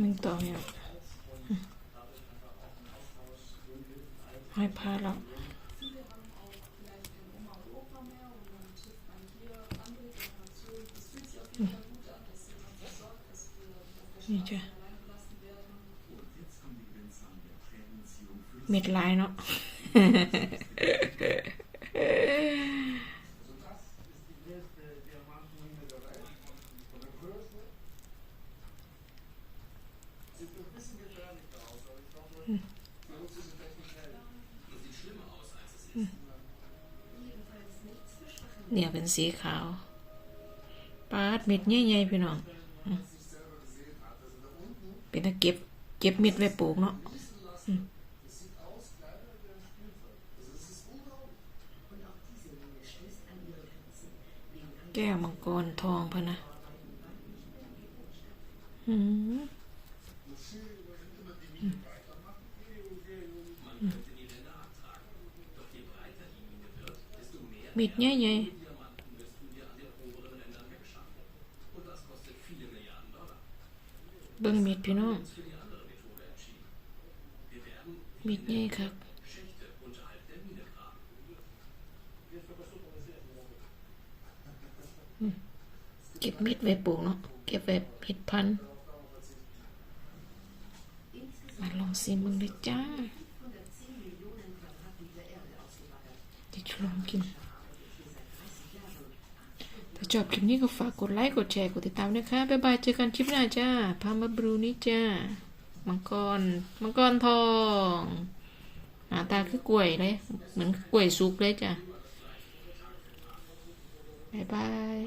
มึงต่อเนี่ยให้พาแล้วอืมนี่จ้ะเม็ดลายเนาะ เนี่ยเป็นสีขาวปาดเม็ดใหญ่ๆพี่น้อง เป็นตะเก็บ เก็บเม็ดไว้ปลูกเนาะแก้วมังกรทองพะนะ อืม เม็ดใหญ่ๆเบิ่งเม็ดพี่น้องเม็ดใหญ่ครับเก็บเม็ดไว้ปลูกเนาะเก็บไว้เห็ดพันธุ์มาลองซิมมึงเลยจ้าจะชลองกิน จบคลิปนี้ก็ฝากกดไลค์ กดแชร์ กดติดตามนะคะบ๊ายบาย เจอกันคลิปหน้าจ้า พามาบรูนี่จ้า มังกร มังกรทองหน้าตาคือกล้วยเลย เหมือนกล้วยสุกเลยจ้าบ๊ายบาย